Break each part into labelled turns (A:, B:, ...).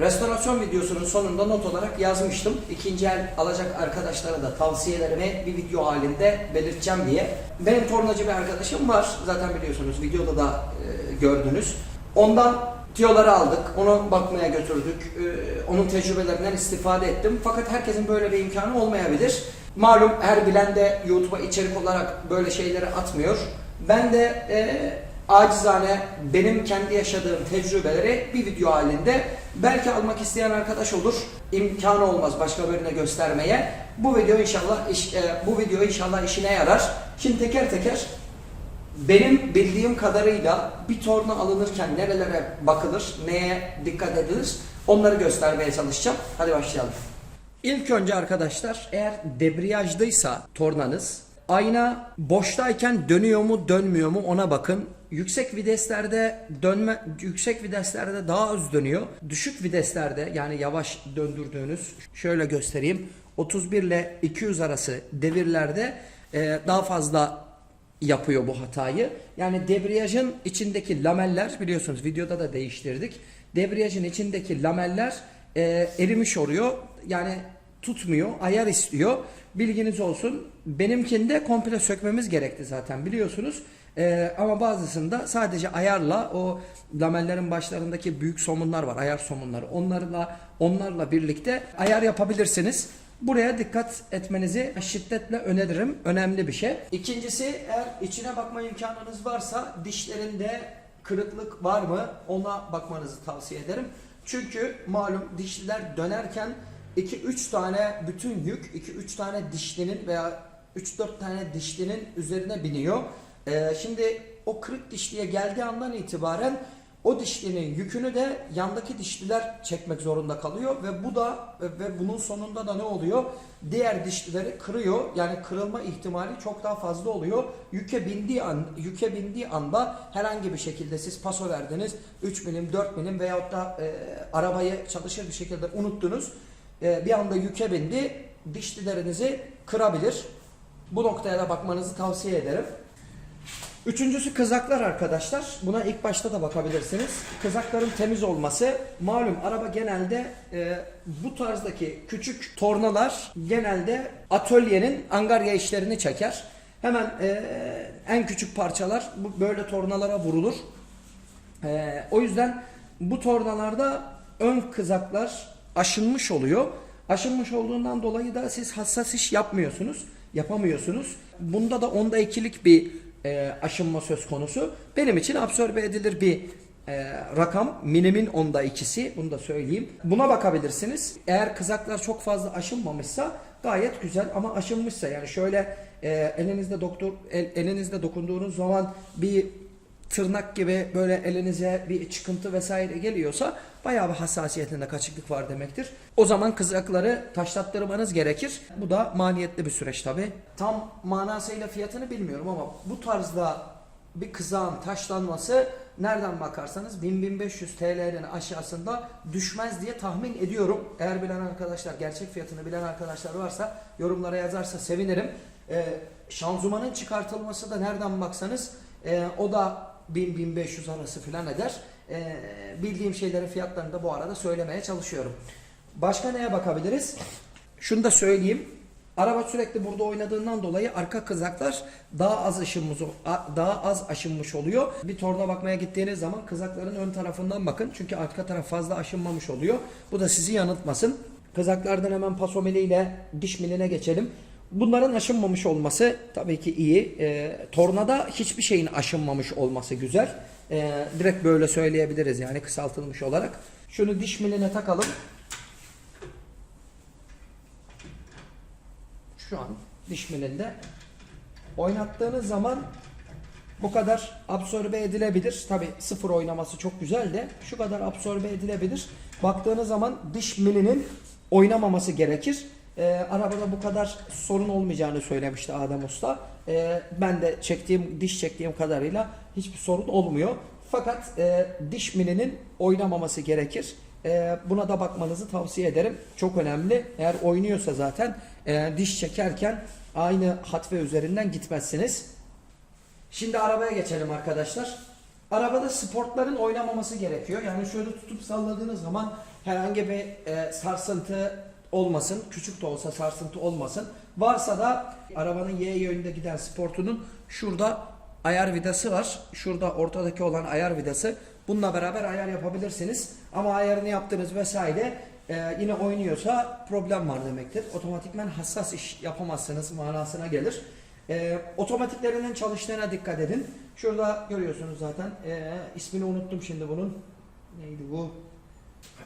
A: Restorasyon videosunun sonunda not olarak yazmıştım. İkinci el alacak arkadaşlara da tavsiyelerimi bir video halinde belirteceğim diye. Benim tornacı bir arkadaşım var. Zaten biliyorsunuz videoda da e, gördünüz. Ondan tiyoları aldık. Onu bakmaya götürdük. E, onun tecrübelerinden istifade ettim. Fakat herkesin böyle bir imkanı olmayabilir. Malum her bilen de YouTube'a içerik olarak böyle şeyleri atmıyor. Ben de e, acizane benim kendi yaşadığım tecrübeleri bir video halinde belki almak isteyen arkadaş olur. imkanı olmaz başka birine göstermeye. Bu video inşallah iş, e, bu video inşallah işine yarar. Şimdi teker teker benim bildiğim kadarıyla bir torna alınırken nerelere bakılır, neye dikkat edilir onları göstermeye çalışacağım. Hadi başlayalım. İlk önce arkadaşlar eğer debriyajdaysa tornanız ayna boştayken dönüyor mu dönmüyor mu ona bakın. Yüksek viteslerde dönme yüksek viteslerde daha az dönüyor. Düşük viteslerde yani yavaş döndürdüğünüz şöyle göstereyim. 31 ile 200 arası devirlerde e, daha fazla yapıyor bu hatayı. Yani debriyajın içindeki lameller biliyorsunuz videoda da değiştirdik. Debriyajın içindeki lameller e, erimiş oluyor. Yani tutmuyor, ayar istiyor. Bilginiz olsun. Benimkinde komple sökmemiz gerekti zaten biliyorsunuz. E, ama bazısında sadece ayarla o lamellerin başlarındaki büyük somunlar var, ayar somunları. Onlarla onlarla birlikte ayar yapabilirsiniz. Buraya dikkat etmenizi şiddetle öneririm. Önemli bir şey. İkincisi eğer içine bakma imkanınız varsa dişlerinde kırıklık var mı ona bakmanızı tavsiye ederim. Çünkü malum dişliler dönerken 2-3 tane bütün yük 2-3 tane dişlinin veya 3-4 tane dişlinin üzerine biniyor. Ee, şimdi o kırık dişliye geldiği andan itibaren o dişlinin yükünü de yandaki dişliler çekmek zorunda kalıyor ve bu da ve bunun sonunda da ne oluyor? Diğer dişlileri kırıyor. Yani kırılma ihtimali çok daha fazla oluyor. Yüke bindiği an yüke bindiği anda herhangi bir şekilde siz paso verdiniz 3 milim 4 milim veyahut da e, arabayı çalışır bir şekilde unuttunuz. E, bir anda yüke bindi. Dişlilerinizi kırabilir. Bu noktaya da bakmanızı tavsiye ederim. Üçüncüsü kızaklar arkadaşlar. Buna ilk başta da bakabilirsiniz. Kızakların temiz olması. Malum araba genelde e, bu tarzdaki küçük tornalar genelde atölyenin angarya işlerini çeker. Hemen e, en küçük parçalar bu böyle tornalara vurulur. E, o yüzden bu tornalarda ön kızaklar aşınmış oluyor. Aşınmış olduğundan dolayı da siz hassas iş yapmıyorsunuz, yapamıyorsunuz. Bunda da onda ikilik bir e, aşınma söz konusu. Benim için absorbe edilir bir e, rakam. Minimin onda ikisi. Bunu da söyleyeyim. Buna bakabilirsiniz. Eğer kızaklar çok fazla aşınmamışsa gayet güzel ama aşınmışsa yani şöyle e, elinizde doktor el, elinizde dokunduğunuz zaman bir tırnak gibi böyle elinize bir çıkıntı vesaire geliyorsa bayağı bir hassasiyetinde kaçıklık var demektir. O zaman kızakları taşlattırmanız gerekir. Bu da maliyetli bir süreç tabi. Tam manasıyla fiyatını bilmiyorum ama bu tarzda bir kızağın taşlanması nereden bakarsanız 1000-1500 TL'nin aşağısında düşmez diye tahmin ediyorum. Eğer bilen arkadaşlar, gerçek fiyatını bilen arkadaşlar varsa yorumlara yazarsa sevinirim. Ee, şanzımanın çıkartılması da nereden baksanız e, o da 1000-1500 arası falan eder. Ee, bildiğim şeylerin fiyatlarını da bu arada söylemeye çalışıyorum. Başka neye bakabiliriz? Şunu da söyleyeyim. Araba sürekli burada oynadığından dolayı arka kızaklar daha az aşınmış daha az aşınmış oluyor. Bir torna bakmaya gittiğiniz zaman kızakların ön tarafından bakın. Çünkü arka taraf fazla aşınmamış oluyor. Bu da sizi yanıltmasın. Kızaklardan hemen pasomeli ile diş miline geçelim. Bunların aşınmamış olması tabii ki iyi. E, tornada hiçbir şeyin aşınmamış olması güzel. E, direkt böyle söyleyebiliriz yani kısaltılmış olarak. Şunu diş miline takalım. Şu an diş milinde oynattığınız zaman bu kadar absorbe edilebilir. Tabi sıfır oynaması çok güzel de şu kadar absorbe edilebilir. Baktığınız zaman diş milinin oynamaması gerekir. Ee, arabada bu kadar sorun olmayacağını söylemişti Adem Usta. Ee, ben de çektiğim diş çektiğim kadarıyla hiçbir sorun olmuyor. Fakat e, diş milinin oynamaması gerekir. E, buna da bakmanızı tavsiye ederim. Çok önemli. Eğer oynuyorsa zaten e, diş çekerken aynı hat ve üzerinden gitmezsiniz. Şimdi arabaya geçelim arkadaşlar. Arabada sportların oynamaması gerekiyor. Yani şöyle tutup salladığınız zaman Herhangi bir e, sarsıntı olmasın. Küçük de olsa sarsıntı olmasın. Varsa da arabanın Y yönünde giden sportunun şurada ayar vidası var. Şurada ortadaki olan ayar vidası. Bununla beraber ayar yapabilirsiniz. Ama ayarını yaptınız vesaire e, yine oynuyorsa problem var demektir. Otomatikmen hassas iş yapamazsınız manasına gelir. E, otomatiklerinin çalıştığına dikkat edin. Şurada görüyorsunuz zaten. E, ismini unuttum şimdi bunun. Neydi bu?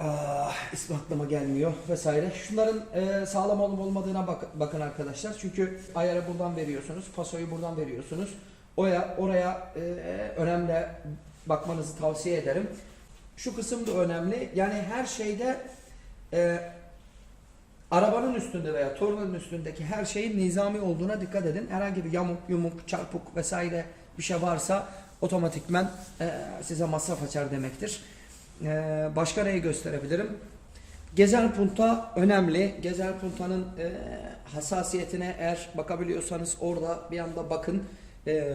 A: Ah, ismi aklıma gelmiyor vesaire. Şunların e, sağlam olup olmadığına bak- bakın arkadaşlar. Çünkü ayarı buradan veriyorsunuz. Pasoyu buradan veriyorsunuz. Oya, oraya e, önemli bakmanızı tavsiye ederim. Şu kısım da önemli. Yani her şeyde e, arabanın üstünde veya torunun üstündeki her şeyin nizami olduğuna dikkat edin. Herhangi bir yamuk, yumuk, çarpık vesaire bir şey varsa otomatikmen e, size masraf açar demektir. E, başka neyi gösterebilirim? Gezel punta önemli. Gezel puntanın e, hassasiyetine eğer bakabiliyorsanız orada bir anda bakın. E,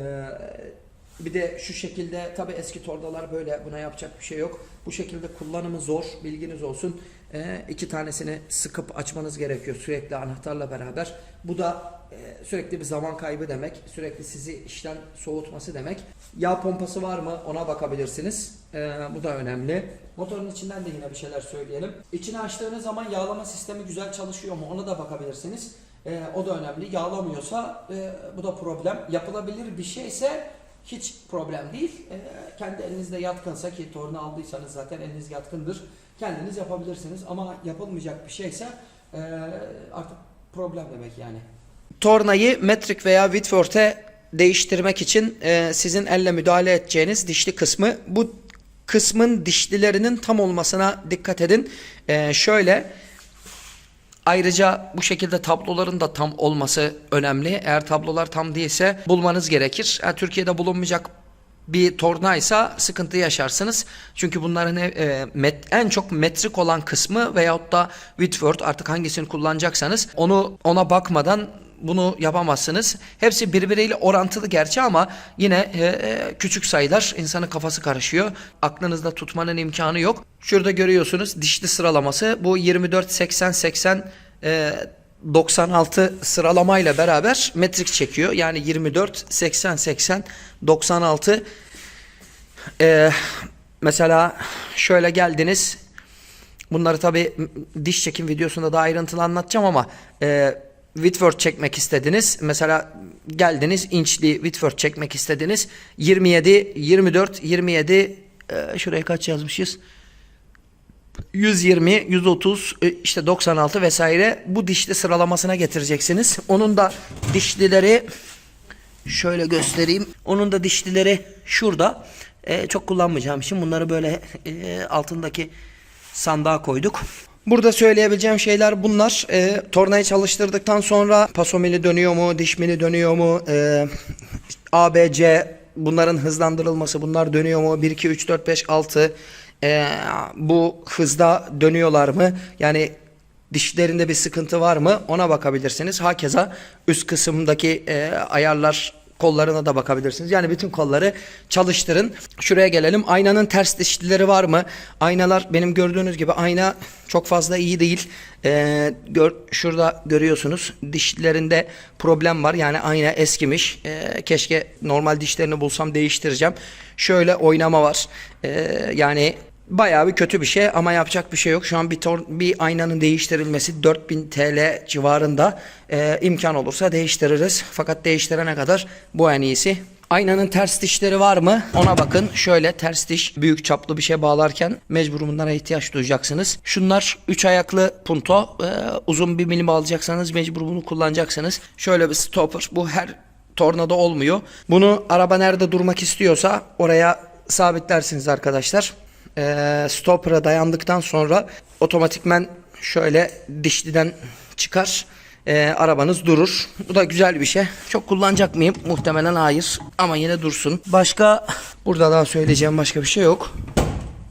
A: bir de şu şekilde tabi eski tordalar böyle buna yapacak bir şey yok. Bu şekilde kullanımı zor bilginiz olsun. E, iki tanesini sıkıp açmanız gerekiyor sürekli anahtarla beraber. Bu da e, sürekli bir zaman kaybı demek. Sürekli sizi işten soğutması demek. Yağ pompası var mı ona bakabilirsiniz. E, bu da önemli. Motorun içinden de yine bir şeyler söyleyelim. İçini açtığınız zaman yağlama sistemi güzel çalışıyor mu ona da bakabilirsiniz. E, o da önemli. Yağlamıyorsa e, bu da problem. Yapılabilir bir şeyse hiç problem değil. E, kendi elinizde yatkınsa ki torunu aldıysanız zaten eliniz yatkındır. Kendiniz yapabilirsiniz ama yapılmayacak bir şeyse e, artık problem demek yani. Tornayı metrik veya Whitworth'e değiştirmek için e, sizin elle müdahale edeceğiniz dişli kısmı bu kısmın dişlilerinin tam olmasına dikkat edin. E, şöyle Ayrıca bu şekilde tabloların da tam olması önemli. Eğer tablolar tam değilse bulmanız gerekir. Yani Türkiye'de bulunmayacak bir tornaysa sıkıntı yaşarsınız. Çünkü bunların e, met, en çok metrik olan kısmı veyahut da Whitworth artık hangisini kullanacaksanız onu ona bakmadan bunu yapamazsınız. Hepsi birbiriyle orantılı gerçi ama yine e, e, küçük sayılar insanın kafası karışıyor. Aklınızda tutmanın imkanı yok. Şurada görüyorsunuz dişli sıralaması. Bu 24 80 80 e, 96 sıralamayla beraber metrik çekiyor. Yani 24 80 80 96 e, mesela şöyle geldiniz Bunları tabi diş çekim videosunda daha ayrıntılı anlatacağım ama e, Whitworth çekmek istediniz. Mesela geldiniz inçli Whitworth çekmek istediniz. 27, 24, 27 e, şuraya kaç yazmışız? 120, 130, e, işte 96 vesaire bu dişli sıralamasına getireceksiniz. Onun da dişlileri şöyle göstereyim. Onun da dişlileri şurada. E, çok kullanmayacağım için bunları böyle e, altındaki sandığa koyduk. Burada söyleyebileceğim şeyler bunlar. E, tornayı çalıştırdıktan sonra pasomili dönüyor mu, dişmili dönüyor mu, e, ABC bunların hızlandırılması bunlar dönüyor mu? 1, 2, 3, 4, 5, 6 e, bu hızda dönüyorlar mı? Yani dişlerinde bir sıkıntı var mı? Ona bakabilirsiniz. Hakeza üst kısımdaki e, ayarlar kollarına da bakabilirsiniz. Yani bütün kolları çalıştırın. Şuraya gelelim. Aynanın ters dişlileri var mı? Aynalar benim gördüğünüz gibi ayna çok fazla iyi değil. Ee, gör, şurada görüyorsunuz dişlerinde problem var. Yani ayna eskimiş. Ee, keşke normal dişlerini bulsam değiştireceğim. Şöyle oynama var. Ee, yani Bayağı bir kötü bir şey ama yapacak bir şey yok. Şu an bir, tor bir aynanın değiştirilmesi 4000 TL civarında ee, imkan olursa değiştiririz. Fakat değiştirene kadar bu en iyisi. Aynanın ters dişleri var mı? Ona bakın. Şöyle ters diş büyük çaplı bir şey bağlarken mecbur bunlara ihtiyaç duyacaksınız. Şunlar 3 ayaklı punto. Ee, uzun bir milim alacakssanız mecbur bunu kullanacaksınız. Şöyle bir stopper. Bu her tornada olmuyor. Bunu araba nerede durmak istiyorsa oraya sabitlersiniz arkadaşlar e, stopper'a dayandıktan sonra otomatikmen şöyle dişliden çıkar. E, arabanız durur. Bu da güzel bir şey. Çok kullanacak mıyım? Muhtemelen hayır. Ama yine dursun. Başka burada daha söyleyeceğim başka bir şey yok.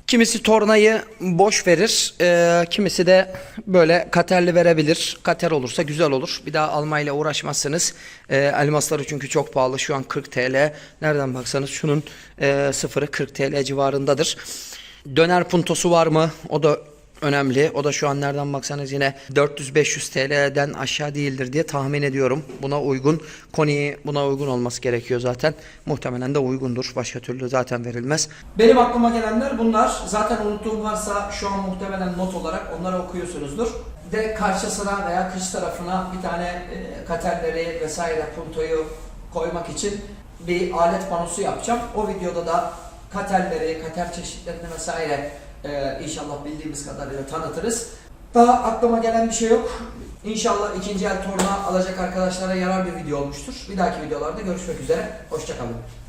A: Kimisi tornayı boş verir, e, kimisi de böyle katerli verebilir. Kater olursa güzel olur. Bir daha almayla uğraşmazsınız. E, elmasları çünkü çok pahalı. Şu an 40 TL. Nereden baksanız şunun e, sıfırı 40 TL civarındadır. Döner puntosu var mı? O da önemli. O da şu an nereden baksanız yine 400-500 TL'den aşağı değildir diye tahmin ediyorum. Buna uygun. Koni'yi buna uygun olması gerekiyor zaten. Muhtemelen de uygundur. Başka türlü zaten verilmez. Benim aklıma gelenler bunlar. Zaten unuttuğum varsa şu an muhtemelen not olarak onları okuyorsunuzdur. De karşısına veya kış tarafına bir tane e, katerleri vesaire puntoyu koymak için bir alet panosu yapacağım. O videoda da katerleri, kater çeşitlerini vesaire e, inşallah bildiğimiz kadarıyla tanıtırız. Daha aklıma gelen bir şey yok. İnşallah ikinci el torna alacak arkadaşlara yarar bir video olmuştur. Bir dahaki videolarda görüşmek üzere. Hoşçakalın.